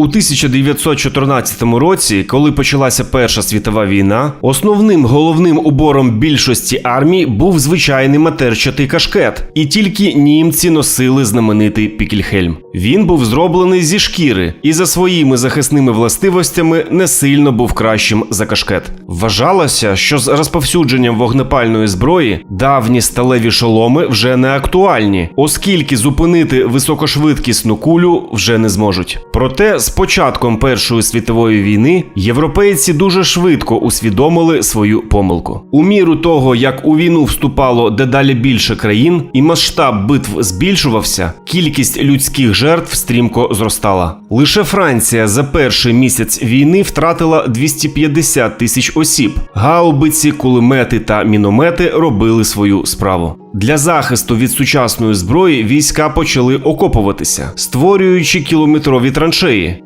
У 1914 році, коли почалася Перша світова війна, основним головним убором більшості армій був звичайний матерчатий кашкет, і тільки німці носили знаменитий пікельхельм. Він був зроблений зі шкіри і за своїми захисними властивостями не сильно був кращим за кашкет. Вважалося, що з розповсюдженням вогнепальної зброї давні сталеві шоломи вже не актуальні, оскільки зупинити високошвидкісну кулю вже не зможуть. Проте з початком Першої світової війни європейці дуже швидко усвідомили свою помилку. У міру того, як у війну вступало дедалі більше країн, і масштаб битв збільшувався, кількість людських жертв стрімко зростала. Лише Франція за перший місяць війни втратила 250 тисяч осіб. Гаубиці, кулемети та міномети робили свою справу. Для захисту від сучасної зброї війська почали окопуватися, створюючи кілометрові траншеї.